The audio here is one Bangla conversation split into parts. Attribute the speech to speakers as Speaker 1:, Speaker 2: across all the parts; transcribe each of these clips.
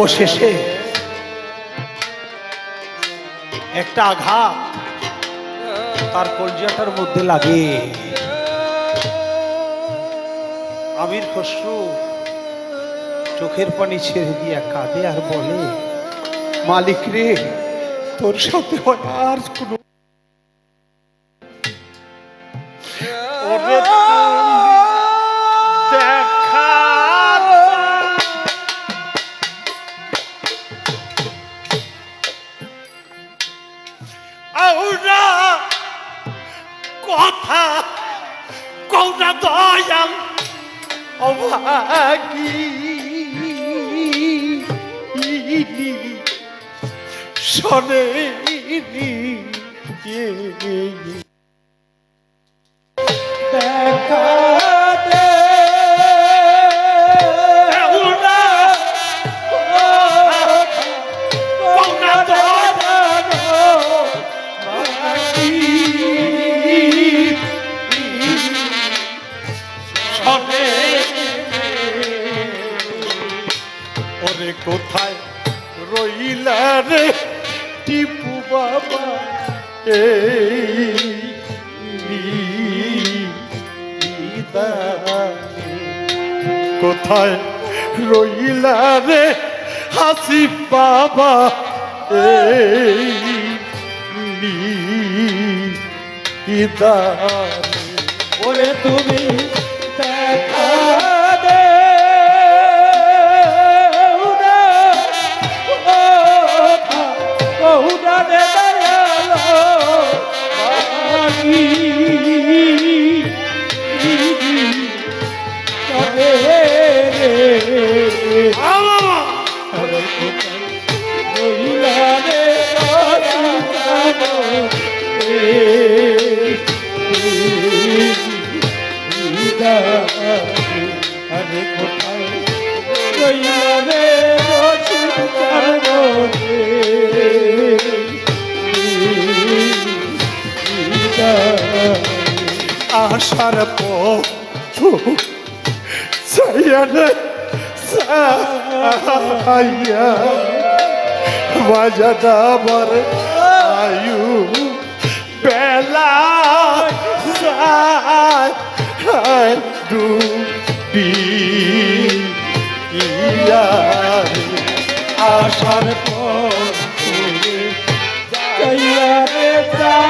Speaker 1: অবশেষে একটা আঘাত তার কলজিয়াটার মধ্যে লাগে। আমির খসরু চোখের পানি ছেড়ে দিয়ে কাঁদে আর বলে, মালিক রে, তোর সাথে আর কোনো আউরা কথা কৌরা দয়াল অভাগী। শোনে কোথায় রইলা রে হাসি বাবা এই।
Speaker 2: ওরে তুমি
Speaker 1: আশার পথ সাইয়ানে সাইয়া বাজাদাবার আয়ু বেলা যায় ডুবি ইয়া আশার পথ
Speaker 2: যাইয়া রে যাইয়া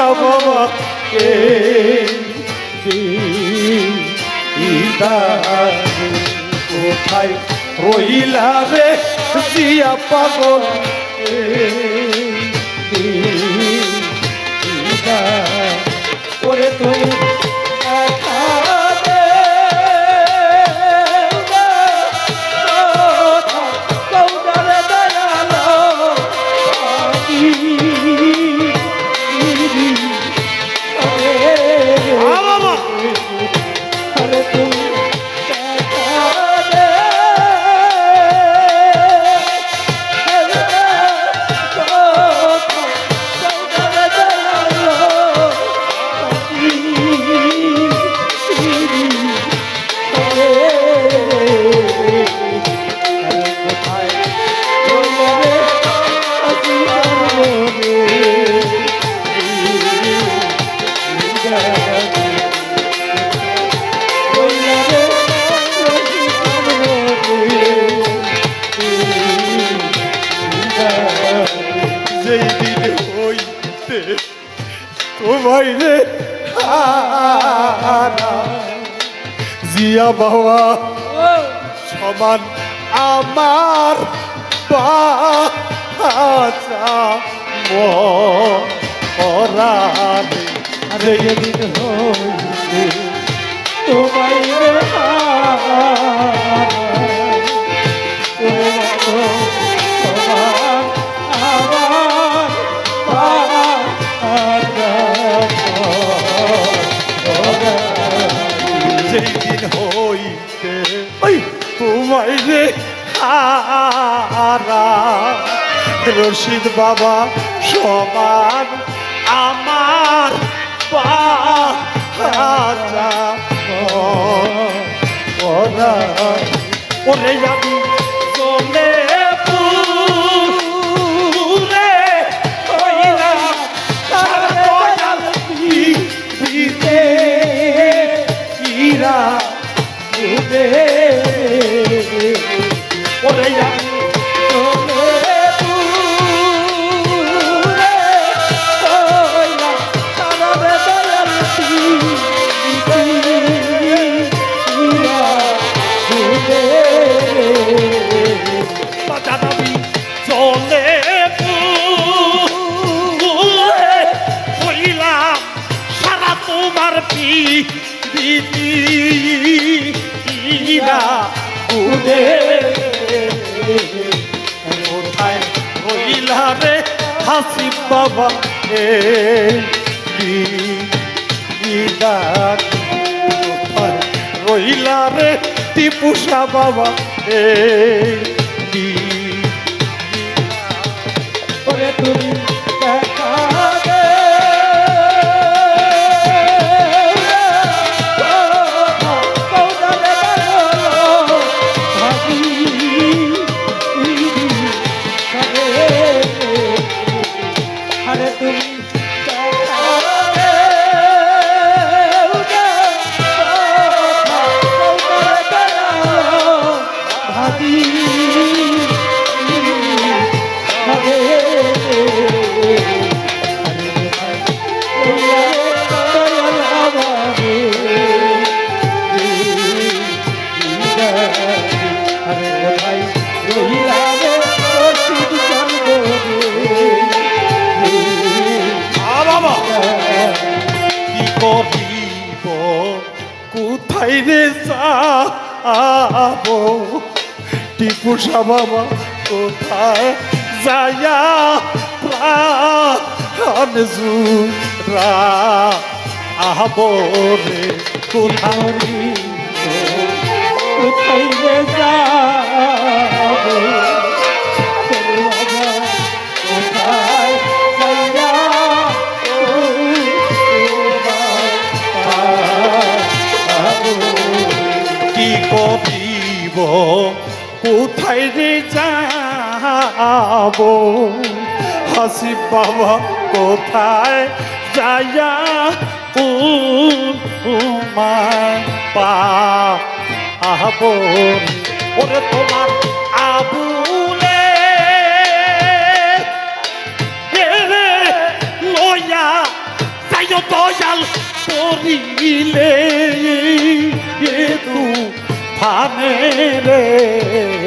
Speaker 1: টিপু বাবা কে কোথায় রইলা রে জিয়া পাগল?
Speaker 2: ওরে তুমি যেই দিন হইতে
Speaker 1: তোমায় রে জিয়া বাবা সমান আমার বাচা
Speaker 2: মরানে
Speaker 1: যেই দিন হইতে তোমায় রে তোমায় রে হারা রশিদ বাবা সমান আমার মরারে ওরে আমি উদে কোথায় হইলা রে হাসি বাবা এ কোথায় রইলা রে টিপুষা বাবা এ
Speaker 2: তুমি তুমি
Speaker 1: করিব, কোথায় রে যাব? টিপুষা বাবা কোথায় যায়া প্রাণ আহব রে কোথায়
Speaker 2: কোথায় রে যাব?
Speaker 1: কি করিব কোথায় রে যাব? হাসি বাবা, কোথায় যায়া তোমার পা আহব ওরে তোমার আবুলে রে লয়া যাইও, দয়াল করিলে তু ফানে রে।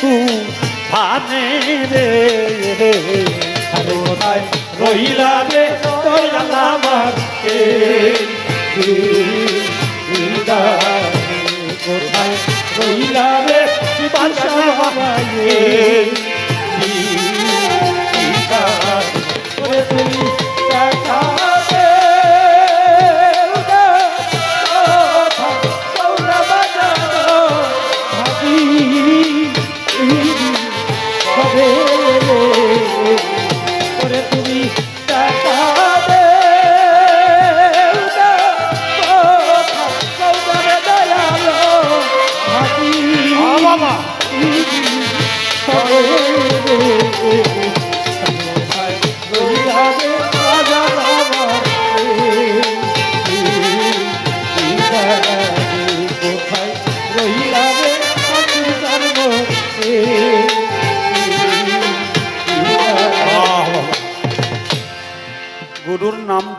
Speaker 1: এ তু ফানে রে
Speaker 2: রহিলা রে? তোরা আমার কে কোথায় রহিলা রে? তুমি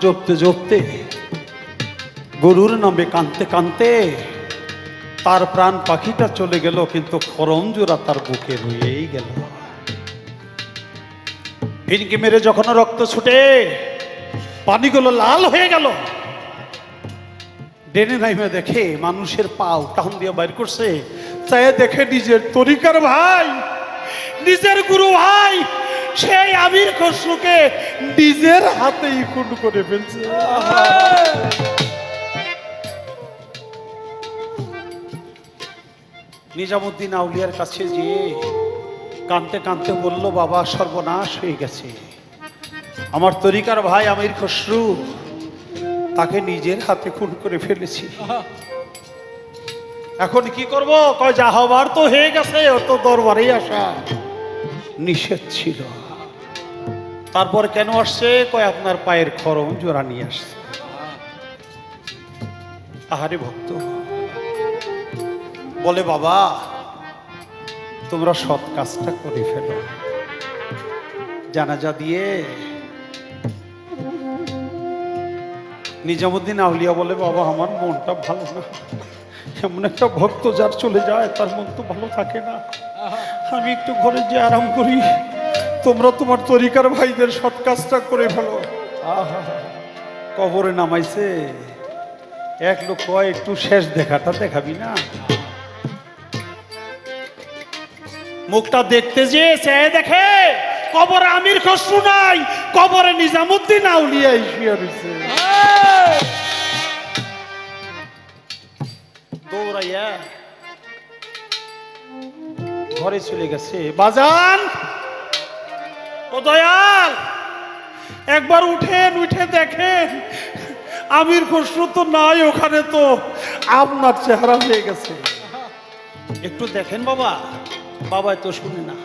Speaker 1: জপতে জপতে, গরুর নামে কানতে কানতে, তার প্রাণ পাখিটা চলে গেল, কিন্তু খরম জোড়া তার বুকে রয়েই গেল। ফিনকি মেরে যখন রক্ত ছুটে, পানিগুলো লাল হয়ে গেল। ডেনে নাইমে দেখে মানুষের পাও টান দিয়ে বাইর করছে। চাই দেখে নিজের তরিকার ভাই, নিজের গুরু ভাই সেই আমির খসরুকে নিজের হাতেই খুন করে ফেলছে। নিজামুদ্দিন আউলিয়ার কাছে যেয়ে কানতে কানতে বলল, বাবা, সর্বনাশ হয়ে গেছে। আমার তরিকার ভাই আমির খসরু তাকে নিজের হাতে খুন করে ফেলেছি। এখন কি করব? কয়, যা হবার তো হয়ে গেছে, ওর তো দরবারেই আসা নিষেধ ছিল। তারপর কেন আসছে? কয়, আপনার পায়ের খরম জোড়া নিয়ে আসছে। আহারে ভক্ত। বলে, বাবা, তোমরা সৎ কাজটা করে ফেলো। জানাজা দিয়ে নিজামুদ্দিন আউলিয়া বলে, বাবা, আমার মনটা ভালো না। এমন একটা ভক্ত যার চলে যায়, তার মন তো ভালো থাকে না। আমি একটু ঘরে যে আরাম করি তোমরা তোমার তরিকার ভাইদের সৎ কাজটা করে ফেলো। কবরে নামাইছে। এক লোক কয় একটু শেষ দেখাটা দেখাবি না? মুখটা দেখতে যে চেয়ে দেখে কবরে আমির খসরু নাই কবরে নিজামুদ্দিন আউলিয়া শুয়ে রয়েছে। দৌড়াইয়া ঘরে চলে গেছে। বাজান! ও দয়াল, একবার উঠেন, উঠে দেখেন, আমির খসরু তো নাই ওখানে তো, আপনার চেহারা হয়ে গেছে। একটু দেখেন বাবা বাবা তো শুনে না।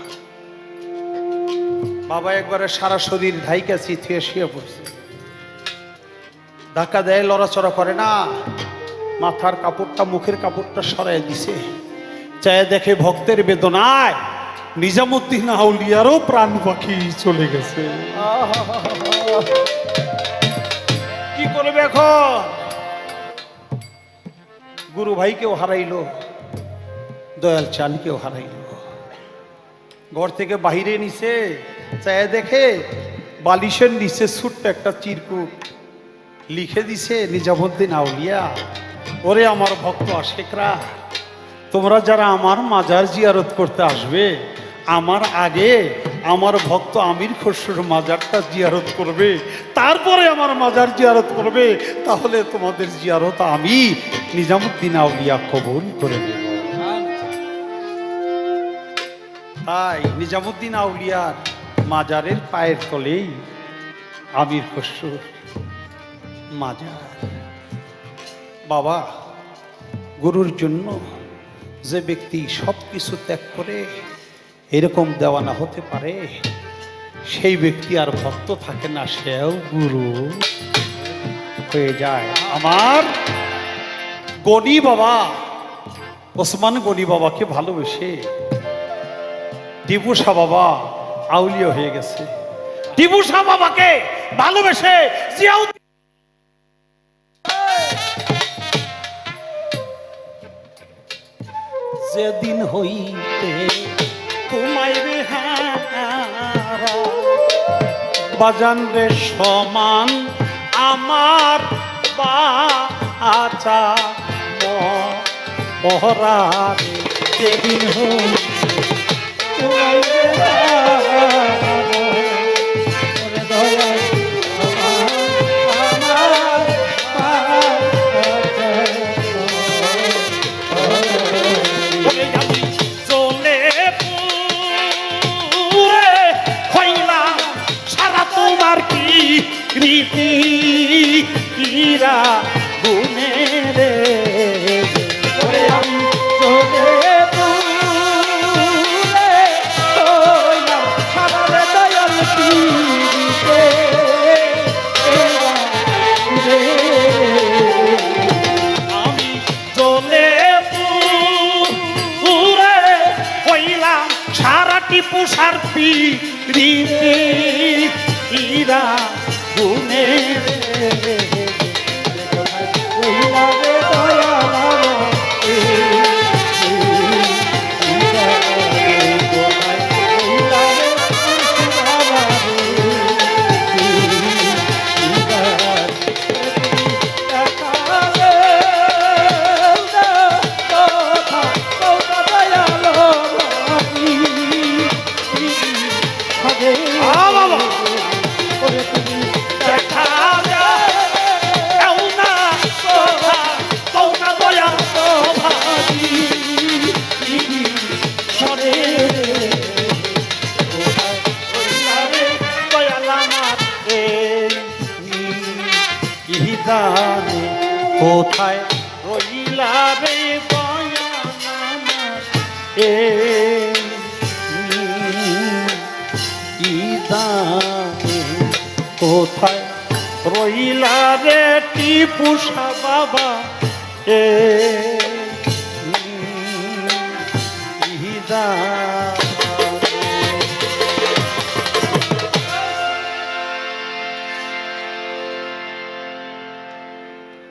Speaker 1: বাবা একবারে সারা শরীর ঢাইকা চিথিয়ে শুয়ে পড়ছে। ধাক্কা দেয়, লড়াচড়া করে না। মাথার কাপড়টা, মুখের কাপড়টা সরাই দিছে। চায় দেখে ভক্তের বেদনায় নিজামুদ্দিন আউলিয়ারও প্রাণ পাখি চলে গেছে। কি করবে এখন? গুরু ভাইকেও হারাইলো, দয়াল চালকেও হারাইলো। ঘর থেকে বাহিরে নিছে, চায় দেখে বালিশের নিচে ছোট্ট একটা চিরকুট লিখে দিছে, নিজামুদ্দিন আউলিয়া, ওরে আমার ভক্ত আশেকরা, তোমরা যারা আমার মাজার জিয়ারত করতে আসবে আমার আগে আমার ভক্ত আমির খসরুর মাজারটা জিয়ারত করবে, তারপরে আমার মাজার জিয়ারত করবে, তাহলে তোমাদের জিয়ারত আমি নিজামুদ্দিন আউলিয়া কবুল করে নেব। তাই নিজামুদ্দিন আউলিয়ার মাজারের পায়ের তলেই আমির খসরুর মাজার। বাবা, গুরুর জন্য যে ব্যক্তি সব কিছু ত্যাগ করে এরকম দেওয়ানা হতে পারে। সেই ব্যক্তি আর ভক্ত থাকে না, সেও গুরু হয়ে যায়। আমার গনি বাবা, ওসমান গনি বাবাকে ভালোবেসে টিপুসা বাবা আউলিয়া হয়ে গেছে। টিপুসা বাবাকে ভালোবেসে যেদিন হইতে বাজান রে সমান আমার বা আচা মহরা যেদিন বেহারা রাজা দানে কোথায় রইলা রে এ কোথায় রইলা রে টিপুষা বাবা? এ